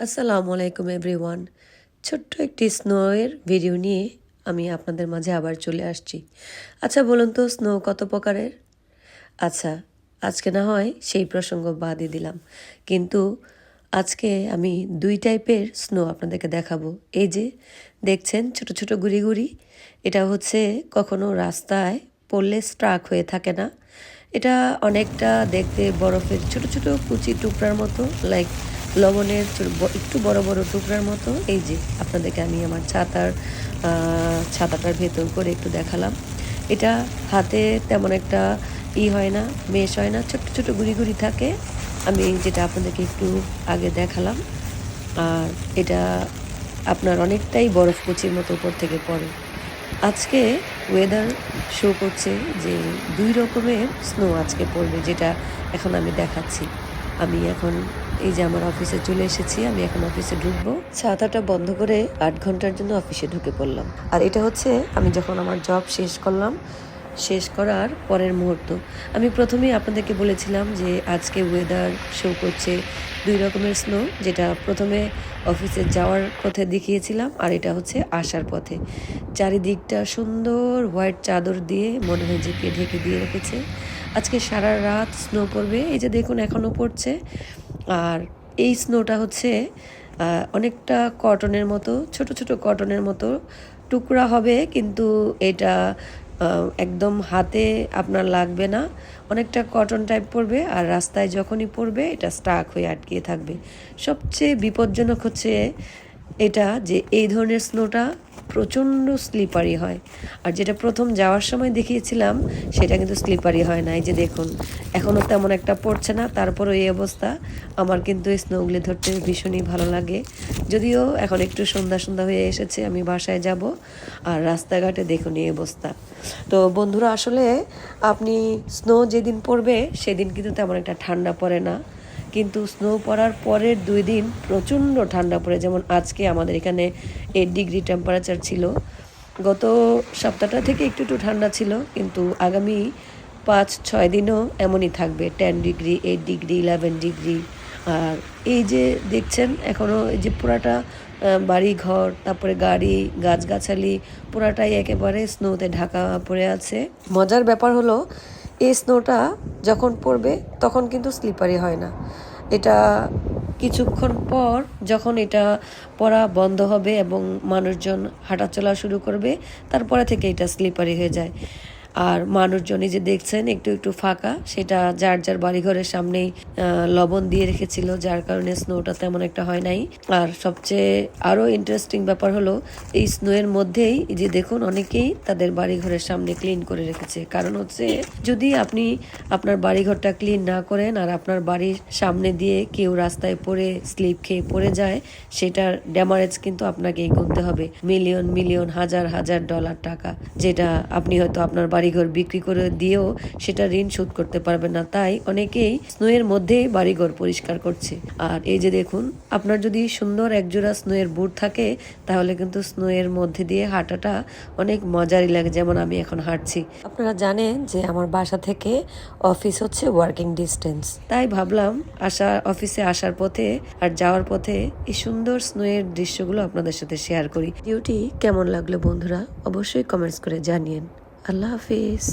আসসালামু আলাইকুম, এভরিওয়ান। ছোট্ট একটি স্নোয়ের ভিডিও নিয়ে আমি আপনাদের মাঝে আবার চলে আসছি। আচ্ছা বলুন তো, স্নো কত প্রকারের? আচ্ছা আজকে না হয় সেই প্রসঙ্গ বাদই দিলাম। কিন্তু আজকে আমি দুই টাইপের স্নো আপনাদেরকে দেখাবো। এই যে, দেখছেন ছোট ছোট গুড়ি গুড়ি? এটা হচ্ছে কখনো রাস্তায় পড়লে স্ট্রাক হয়ে থাকে না। এটা অনেকটা দেখতে বরফের ছোট ছোট কুচি টুকরার মতো লাইক লবণের একটু বড় বড় টুকরার মতো। এই যে, আপনাদেরকে আমি আমার ছাতার ছাতাটার ভেতর করে একটু দেখালাম। এটা হাতে তেমন একটা ই হয় না, মেশ হয় না, ছোট্ট ছোট গুড়ি গুড়ি থাকে। আমি যেটা আপনাদেরকে একটু আগে দেখালাম। আর এটা আপনার অনেকটাই বরফ কুচির মতো উপর থেকে পড়ে। আজকে ওয়েদার শো করছে যে দুই রকমের স্নো আজকে পড়বে, যেটা এখন আমি দেখাচ্ছি। আমি এখন এই যে আমার অফিসে চলে এসেছি, আমি এখন অফিসে ঢুকবো। ছাতাটা বন্ধ করে আট ঘণ্টার জন্য অফিসে ঢুকে পড়লাম। আর এটা হচ্ছে, আমি যখন আমার জব শেষ করলাম, শেষ করার পরের মুহূর্ত। আমি প্রথমেই আপনাদেরকে বলেছিলাম যে আজকে ওয়েদার শো করছে, দুই রকমের স্নো যেটা প্রথমে অফিসে যাওয়ার পথে দেখিয়েছিলাম, আর এটা হচ্ছে আসার পথে। চারিদিকটা সুন্দর হোয়াইট চাদর দিয়ে মনে হয় যে কে ঢেকে দিয়ে রেখেছে। আজকে সারা রাত স্নো পড়বে, এই যে দেখুন এখনও পড়ছে। আর এই স্নোটা হচ্ছে অনেকটা কটনের মতো, ছোট ছোট কটনের মতো টুকরা হবে, কিন্তু এটা একদম হাতে আপনার লাগবে না। অনেকটা কটন টাইপ পড়বে আর রাস্তায় যখনই পড়বে, এটা স্টাক হয়ে আটকিয়ে থাকবে। সবচেয়ে বিপজ্জনক হচ্ছে এটা যে এই ধরনের স্নোটা প্রচণ্ড স্লিপারি হয়। আর যেটা প্রথম যাওয়ার সময় দেখিয়েছিলাম, সেটা কিন্তু স্লিপারি হয় না এই যে দেখুন, এখনও তেমন একটা পড়ছে না। তারপরও এই অবস্থা। আমার কিন্তু এই স্নোগুলি ধরতে ভীষণই ভালো লাগে। যদিও এখন একটু সন্ধ্যা সন্ধ্যা হয়ে এসেছে, আমি বাসায় যাব। আর রাস্তাঘাটে দেখুন এই অবস্থা। তো বন্ধুরা, আসলে আপনি স্নো যেদিন পড়বে, সেদিন কিন্তু তেমন একটা ঠান্ডা পড়ে না। কিন্তু স্নো পড়ার পরের দুই দিন প্রচণ্ড ঠান্ডা পড়ে। যেমন আজকে আমাদের এখানে এইট ডিগ্রি টেম্পারেচার ছিল। গত সপ্তাহটা থেকে একটু একটু ঠান্ডা ছিল, কিন্তু আগামী পাঁচ, ছয় দিনও এমনই থাকবে। Ten degree eight degree eleven degree আর এই যে দেখছেন, এখনও এই যে পুরাটা বাড়ি ঘর তারপরে গাড়ি, গাছগাছালি, পুরাটাই একেবারে স্নোতে ঢাকা পড়ে আছে। মজার ব্যাপার হলো এই স্নোটা যখন পড়বে তখন কিন্তু স্লিপারি হয় না। এটা কিছুক্ষণ পর যখন এটা পড়া বন্ধ হবে এবং মানুষজন হাঁটা চলা শুরু করবে, তারপরে থেকে এটা স্লিপারি হয়ে যায়। আর মানুষজন যে দেখছেন, একটু একটু ফাঁকা, সেটা যার যার বাড়িঘরের সামনেই লবণ দিয়ে রেখেছিল, যার কারণে স্নোটা তেমন একটা হয় নাই। আর সবচেয়ে আরও ইন্টারেস্টিং ব্যাপার হলো, এই স্নোয়ের মধ্যেই যে দেখুন, অনেকেই তাদের বাড়িঘরের সামনে ক্লিন করে রেখেছে। কারণ হচ্ছে, যদি আপনি আপনার বাড়িঘরটা ক্লিন না করেন, আর আপনার বাড়ির সামনে দিয়ে কেউ রাস্তায় পড়ে স্লিপ খেয়ে পড়ে যায়, সেটার ড্যামারেজ কিন্তু আপনাকেই গুনতে হবে। মিলিয়ন মিলিয়ন হাজার হাজার ডলার টাকা, যেটা আপনি হয়তো আপনার বাড়িঘর বিক্রি করে দিয়েও সেটা ঋণ শোধ করতে পারবে না। তাই অনেকেই স্নোয়ের মধ্যেই বাড়িঘর পরিষ্কার করছে। আর এই যে দেখুন, আপনার যদি সুন্দর একজোড়া স্নোয়ের বুট থাকে, তাহলে কিন্তু স্নোয়ের মধ্যে দিয়ে হাঁটাটা অনেক মজারই লাগে। যেমন আমি এখন হাঁটছি। আপনারা জানেন যে আমার বাসা থেকে অফিস হচ্ছে ওয়ার্কিং ডিস্টেন্স। তাই ভাবলাম আসা, অফিসে আসার পথে আর যাওয়ার পথে এই সুন্দর স্নোয়ের দৃশ্যগুলো আপনাদের সাথে শেয়ার করি। ডিউটি কেমন লাগল বন্ধুরা, অবশ্যই কমেন্টস করে জানিয়েন। আল্লাহ হাফিজ